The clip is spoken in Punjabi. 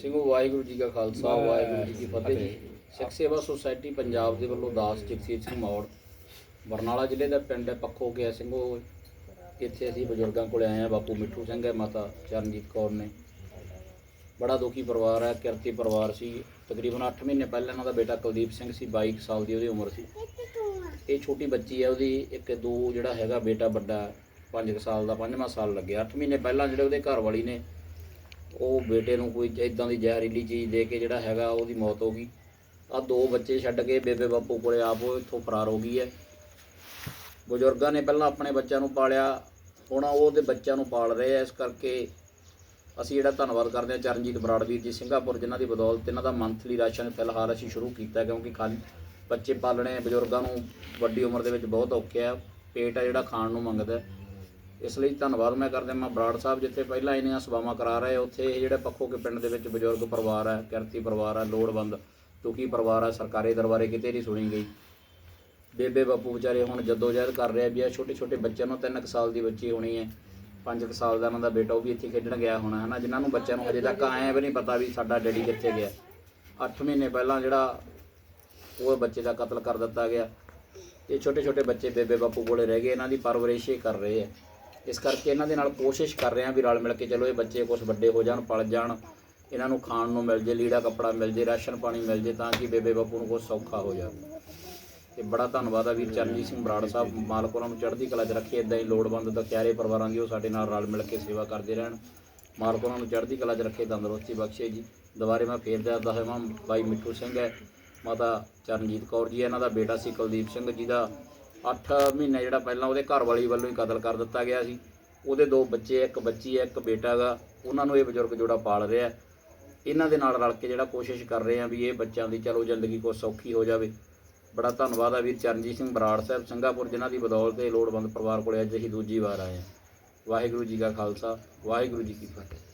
ਸਿੰਘੋ ਵਾਹਿਗੁਰੂ ਜੀ ਕਾ ਖਾਲਸਾ ਵਾਹਿਗੁਰੂ ਜੀ ਕੀ ਫਤਿਹ ਜੀ। ਸਿੱਖ ਸੇਵਾ ਸੁਸਾਇਟੀ ਪੰਜਾਬ ਦੇ ਵੱਲੋਂ ਦਾਸ ਜਗਸੀਰ ਸਿੰਘ ਮੌੜ ਬਰਨਾਲਾ ਜ਼ਿਲ੍ਹੇ ਦਾ ਪਿੰਡ ਹੈ ਪੱਖੋ ਗਿਆ ਸਿੰਘੋ ਇੱਥੇ ਅਸੀਂ ਬਜ਼ੁਰਗਾਂ ਕੋਲੇ ਆਏ ਆ ਬਾਪੂ ਮਿੱਠੂ ਸਿੰਘ ਹੈ ਮਾਤਾ ਚਰਨਜੀਤ ਕੌਰ ਨੇ। ਬੜਾ ਦੁਖੀ ਪਰਿਵਾਰ ਹੈ ਕਿਰਤੀ ਪਰਿਵਾਰ ਸੀ। ਤਕਰੀਬਨ 8 ਮਹੀਨੇ ਪਹਿਲਾਂ ਇਹਨਾਂ ਦਾ ਬੇਟਾ ਕੁਲਦੀਪ ਸਿੰਘ ਸੀ 22 ਕੁ ਸਾਲ ਦੀ ਉਹਦੀ ਉਮਰ ਸੀ। ਇਹ ਛੋਟੀ ਬੱਚੀ ਹੈ ਉਹਦੀ ਇੱਕ ਦੋ ਜਿਹੜਾ ਹੈਗਾ ਬੇਟਾ ਵੱਡਾ 5 ਸਾਲ ਦਾ 5ਵਾਂ ਸਾਲ ਲੱਗਿਆ। 8 ਮਹੀਨੇ ਪਹਿਲਾਂ ਜਿਹੜੇ ਉਹਦੇ ਘਰ ਵਾਲੀ ਨੇ ਉਹ ਬੇਟੇ ਨੂੰ ਕੋਈ ਇਦਾਂ ਦੀ ਜ਼ਹਿਰੀਲੀ ਚੀਜ਼ ਦੇ ਕੇ ਜਿਹੜਾ ਹੈਗਾ ਉਹਦੀ ਮੌਤ ਹੋ ਗਈ। ਆ ਦੋ ਬੱਚੇ ਛੱਡ ਕੇ ਬੇਬੇ ਬਾਪੂ ਕੋਲੇ ਆਪ ਉਹ ਇੱਥੋਂ ਫਰਾਰ ਹੋ ਗਈ ਹੈ। ਬਜ਼ੁਰਗਾਂ ਨੇ ਪਹਿਲਾਂ ਆਪਣੇ ਬੱਚਿਆਂ ਨੂੰ ਪਾਲਿਆ, ਹੁਣ ਉਹ ਉਹਦੇ ਬੱਚਿਆਂ ਨੂੰ ਪਾਲ ਰਹੇ ਆ। ਇਸ ਕਰਕੇ ਅਸੀਂ ਜਿਹੜਾ ਧੰਨਵਾਦ ਕਰਦੇ ਹਾਂ ਚਰਨਜੀਤ ਬਰਾੜਵੀਰ ਜੀ ਸਿੰਗਾਪੁਰ ਜਿਨ੍ਹਾਂ ਦੀ ਬਦੌਲਤ ਇਹਨਾਂ ਦਾ ਮੰਥਲੀ ਰਾਸ਼ਨ ਫਿਲਹਾਲ ਅਸੀਂ ਸ਼ੁਰੂ ਕੀਤਾ, ਕਿਉਂਕਿ ਖਾਲੀ ਬੱਚੇ ਪਾਲਣੇ ਬਜ਼ੁਰਗਾਂ ਨੂੰ ਵੱਡੀ ਉਮਰ ਦੇ ਵਿੱਚ ਬਹੁਤ ਔਖੇ ਆ। ਪੇਟ ਆ ਜਿਹੜਾ, ਖਾਣ ਨੂੰ ਮੰਗਦਾ। ਇਸ ਲਈ ਧੰਨਵਾਦ ਮੈਂ ਕਰਦੇ ਮੈਂ ਬਰਾੜ ਸਾਹਿਬ ਜਿੱਥੇ ਪਹਿਲਾਂ ਇਹਨੀਆਂ ਸੇਵਾਵਾਂ ਕਰਾ ਰਹੇ, ਉੱਥੇ ਇਹ ਜਿਹੜੇ ਪੱਖੋ ਕੇ ਪਿੰਡ ਦੇ ਵਿੱਚ ਬਜ਼ੁਰਗ ਪਰਿਵਾਰ ਹੈ, ਕਿਰਤੀ ਪਰਿਵਾਰ ਹੈ, ਲੋੜਵੰਦ, ਦੁਖੀ ਪਰਿਵਾਰ ਹੈ, ਸਰਕਾਰੀ ਦਰਬਾਰੇ ਕਿਤੇ ਨਹੀਂ ਸੁਣੀ ਗਈ। ਬੇਬੇ ਬਾਪੂ ਵਿਚਾਰੇ ਹੁਣ ਜਦੋਜਹਿਦ ਕਰ ਰਹੇ ਵੀ ਆ ਛੋਟੇ ਛੋਟੇ ਬੱਚਿਆਂ ਨੂੰ 3 ਸਾਲ ਦੀ ਬੱਚੀ ਹੋਣੀ ਹੈ 5 ਸਾਲ ਦਾ ਉਹਨਾਂ ਦਾ ਬੇਟਾ, ਉਹ ਵੀ ਇੱਥੇ ਖੇਡਣ ਗਿਆ ਹੋਣਾ ਹੈ ਨਾ ਜਿਨ੍ਹਾਂ ਨੂੰ ਬੱਚਿਆਂ ਨੂੰ ਹਜੇ ਤੱਕ ਆਇਆ ਵੀ ਨਹੀਂ ਪਤਾ ਵੀ ਸਾਡਾ ਡੈਡੀ ਕਿੱਥੇ ਗਿਆ। 8 ਮਹੀਨੇ ਪਹਿਲਾਂ ਜਿਹੜਾ ਉਹ ਬੱਚੇ ਦਾ ਕਤਲ ਕਰ ਦਿੱਤਾ ਗਿਆ। ਇਹ ਛੋਟੇ ਛੋਟੇ ਬੱਚੇ ਬੇਬੇ ਬਾਪੂ ਕੋਲੇ ਰਹਿ ਗਏ, ਇਹਨਾਂ ਦੀ ਪਰਵਰਿਸ਼ ਹੀ ਕਰ ਰਹੇ ਆ। ਇਸ ਕਰਕੇ ਇਹਨਾਂ ਦੇ ਨਾਲ ਕੋਸ਼ਿਸ਼ ਕਰ ਰਹੇ ਆ ਵੀ ਰਲ ਮਿਲ ਕੇ ਚਲੋ ਇਹ ਬੱਚੇ ਕੁਝ ਵੱਡੇ ਹੋ ਜਾਣ, ਪਲ ਜਾਣ, ਇਹਨਾਂ ਨੂੰ ਖਾਣ ਨੂੰ ਮਿਲ ਜੇ, ਲੀੜਾ ਕੱਪੜਾ ਮਿਲ ਜੇ, ਰਾਸ਼ਨ ਪਾਣੀ ਮਿਲ ਜੇ ਤਾਂ ਕਿ ਬੇਬੇ ਬਾਪੂ ਨੂੰ ਕੁਝ ਸੌਖਾ ਹੋ ਜਾਵੇ। ਤੇ ਬੜਾ ਧੰਨਵਾਦ ਆ ਵੀਰ ਚਰਨਜੀਤ ਸਿੰਘ ਬਰਾੜ ਸਾਹਿਬ ਮਾਲਕ ਉਹਨਾਂ ਨੂੰ ਚੜ੍ਹਦੀ ਕਲਾ 'ਚ ਰੱਖੇ ਇਦਾਂ ਹੀ ਲੋੜਵੰਦ ਦੁਖਿਆਰੇ ਪਰਿਵਾਰਾਂ ਦੀ ਉਹ ਸਾਡੇ ਨਾਲ ਰਲ ਮਿਲ ਕੇ ਸੇਵਾ ਕਰਦੇ ਰਹਿਣ। ਮਾਲਕ ਉਹਨਾਂ ਨੂੰ ਚੜ੍ਹਦੀ ਕਲਾ 'ਚ ਰੱਖੇ, ਤੰਦਰੁਸਤੀ ਬਖਸ਼ੇ ਜੀ। ਦੁਬਾਰੇ ਮੈਂ ਫੇਰ ਦੱਸਦਾ ਹਾਂ ਬਾਈ ਮਿੱਠੂ ਸਿੰਘ ਹੈ, ਮਾਤਾ ਚਰਨਜੀਤ ਕੌਰ ਜੀ ਇਹਨਾਂ ਦਾ ਬੇਟਾ ਸੀ ਕੁਲਦੀਪ ਸਿੰਘ ਜੀ ਦਾ। 8 ਮਹੀਨੇ ਜਿਹੜਾ ਪਹਿਲਾਂ ਉਹਦੇ ਘਰ ਵਾਲੀ ਵੱਲੋਂ ਹੀ ਕਤਲ ਕਰ ਦਿੱਤਾ ਗਿਆ ਸੀ। ਉਹਦੇ ਦੋ ਬੱਚੇ, ਇੱਕ ਬੱਚੀ ਹੈ, ਇੱਕ ਬੇਟਾ ਗਾ। ਉਹਨਾਂ ਨੂੰ ਇਹ ਬਜ਼ੁਰਗ ਜੋੜਾ ਪਾਲ ਰਿਹਾ ਇਹਨਾਂ ਦੇ ਨਾਲ ਰਲ ਕੇ ਜਿਹੜਾ ਕੋਸ਼ਿਸ਼ ਕਰ ਰਹੇ ਆ ਵੀ ਇਹ ਬੱਚਿਆਂ ਦੀ ਚਲੋ ਜ਼ਿੰਦਗੀ ਕੋ ਸੌਖੀ ਹੋ ਜਾਵੇ। ਬੜਾ ਧੰਨਵਾਦ ਆ ਵੀਰ ਚਰਨਜੀਤ ਸਿੰਘ ਬਰਾੜ ਸਾਹਿਬ ਸਿੰਗਾਪੁਰ, ਜਿਨ੍ਹਾਂ ਦੀ ਬਦੌਲਤ ਇਹ ਲੋੜਵੰਦ ਪਰਿਵਾਰ ਕੋਲੇ ਅੱਜ ਅਸੀਂ ਦੂਜੀ ਵਾਰ ਆਏ ਹਾਂ। ਵਾਹਿਗੁਰੂ ਜੀ ਕਾ ਖਾਲਸਾ, ਵਾਹਿਗੁਰੂ ਜੀ ਕੀ ਫਤਿਹ।